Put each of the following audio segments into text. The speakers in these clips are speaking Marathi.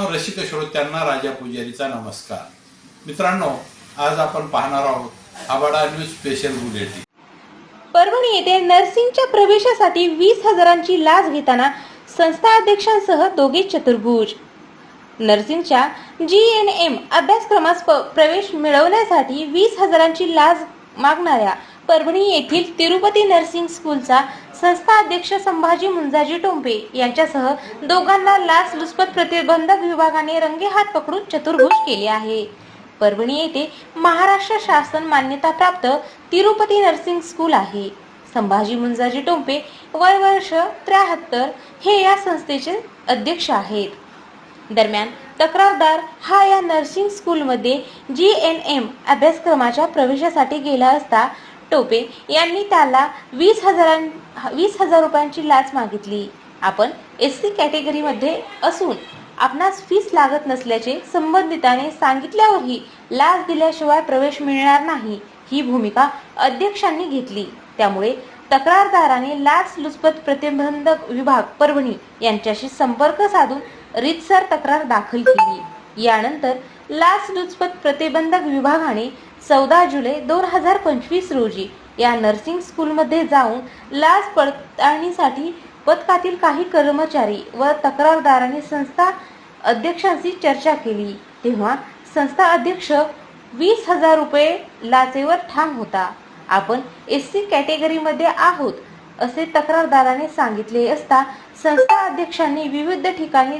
रसिक श्रोत्यांना राजा पुजारीचा नमस्कार. मित्रांनो आज आपण पाहणार आहोत आबाडा न्यूज स्पेशल बुलेटिन. परभणी येथे नर्सिंगच्या प्रवेशासाठी वीस हजारांची लाच घेताना संस्था अध्यक्षांसह दोघे चतुर्भुज. नर्सिंगच्या जी एन एम अभ्यासक्रमास प- प्रवेश मिळवण्यासाठी वीस हजारांची लाच मागणाऱ्या परभणी येथील तिरुपती नर्सिंग स्कूलचा संस्था अध्यक्ष संभाजी मुंजाजी टोंपे यांच्यासह दोघांना लाच लुचपत प्रतिबंधक विभागाने रंगे हात पकडून चतुर्भुज केले आहे. परभणी येथे महाराष्ट्र शासन मान्यताप्राप्त तिरुपती नर्सिंग स्कूल आहे. संभाजी मुंजाजी टोंपे वय वर्ष त्र्याहत्तर हे या संस्थेचे अध्यक्ष आहेत. दरम्यान तक्रारदार हा या नर्सिंग स्कूलमध्ये जी एन एम अभ्यासक्रमाच्या प्रवेशासाठी गेला असता टोपे यांनी त्याला वीस हजारां वीस हजार रुपयांची लाच मागितली. आपण एस सी कॅटेगरीमध्ये असून आपणास फीस लागत नसल्याचे संबंधिताने सांगितल्यावरही लाच दिल्याशिवाय प्रवेश मिळणार नाही ही भूमिका अध्यक्षांनी घेतली. त्यामुळे तक्रारदाराने लाच लुचपत प्रतिबंधक विभाग परभणी यांच्याशी संपर्क साधून रीतसर तक्रार दाखल केली. यानंतर लाच लुचपत प्रतिबंधक विभागाने चौदा जुलै दोन हजार पंचवीस रोजी या नर्सिंग स्कूलमध्ये जाऊन लाच पडताळणीसाठी पथकातील काही कर्मचारी व तक्रारदारांनी संस्था अध्यक्षांशी चर्चा केली. तेव्हा संस्था अध्यक्ष वीस हजार रुपये लाचेवर ठाम होता. आपण एस सी कॅटेगरीमध्ये आहोत असे तक्रारदाराने सांगितले असता संस्था अध्यक्षांनी विविध ठिकाणी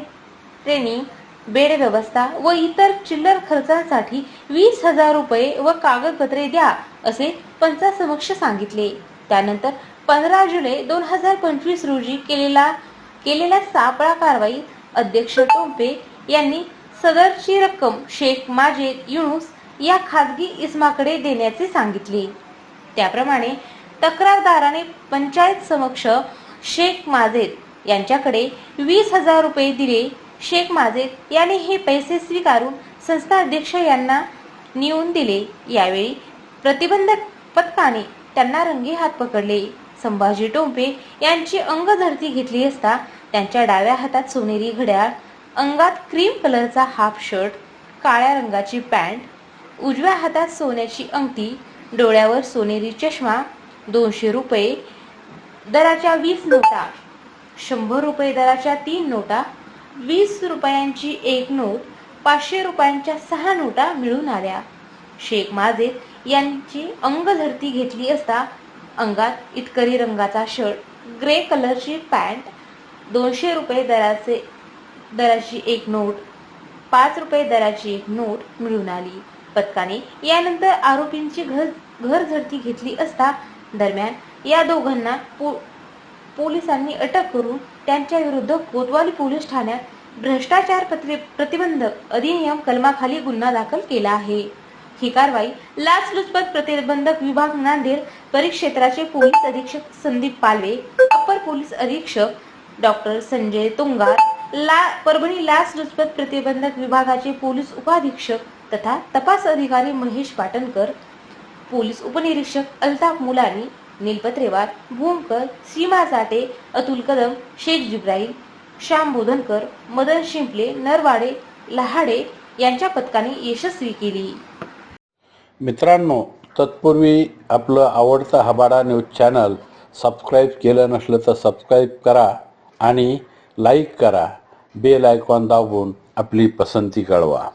ट्रेनिंग बेड व्यवस्था व इतर चिल्लर खर्चांसाठी वीस हजार रुपये व कागदपत्रे द्या असे पंचासमक्ष सांगितले. त्यानंतर पंधरा जुलै दोन हजार पंचवीस रोजी केलेला केलेल्या सापळा कारवाई अध्यक्ष टोंपे यांनी सदरची रक्कम शेख माजेद युनुस या खाजगी इस्माकडे देण्याचे सांगितले. त्याप्रमाणे तक्रारदाराने पंचायत समक्ष शेख माजेद यांच्याकडे वीस हजार रुपये दिले शेख माजेद याने हे पैसे स्वीकारून संस्था अध्यक्ष यांना नेऊन दिले. यावेळी प्रतिबंधक पथकाने त्यांना रंगे हात पकडले. संभाजी टोंपे यांची अंगधरती घेतली असता त्यांच्या डाव्या हातात सोनेरी घड्याळ अंगात क्रीम कलरचा हाफ शर्ट काळ्या रंगाची पॅन्ट उजव्या हातात सोन्याची अंगठी डोळ्यावर सोनेरी चष्मा दोनशे रुपये दराच्या वीस नोटा शंभर रुपये दराच्या तीन नोटा वीस रुपयांची एक नोट पाचशे रुपयांच्या सहा नोटा मिळून आल्या. शेख माजेद यांची अंगधरती घेतली असता अंगात इतकरी रंगाचा शर्ट ग्रे कलरची पॅन्ट दोनशे रुपये दराचे दराची एक नोट पाच रुपये दराची एक नोट मिळून आली. पथकाने यानंतर आरोपींची घर घर झडती घेतली असता दरम्यान या दोघांना पु पोलिसांनी अटक करून त्यांच्या विरुद्ध कोतवाली पोलीस ठाण्यात भ्रष्टाचार प्रतिबंधक अधिनियम कलमाखाली गुन्हा दाखल केला आहे. ही कारवाई लाचलुचपत प्रतिबंधक विभाग नांदेड परिक्षेत्राचे पोलीस अधीक्षक संदीप पालवे अप्पर पोलीस अधीक्षक डॉक्टर संजय तुंगार ला परभणी लाचलुचपत प्रतिबंधक विभागाचे पोलीस उपाधीक्षक तथा तपास अधिकारी महेश पाटणकर पोलीस उपनिरीक्षक अल्ताफ मुलानी नीलपत्रेवार भूमकर सीमा चाटे अतुल कदम शेख जिब्राईल श्याम बोधनकर मदन शिंपले नरवाडे लहाडे यांच्या पथकाने यशस्वी केली. मित्रांनो तत्पूर्वी आपलं आवडतं हबाडा न्यूज चॅनल सबस्क्राईब केलं नसलं तर सबस्क्राईब करा आणि लाईक करा. बेल आयकॉन दाबून आपली पसंती कळवा.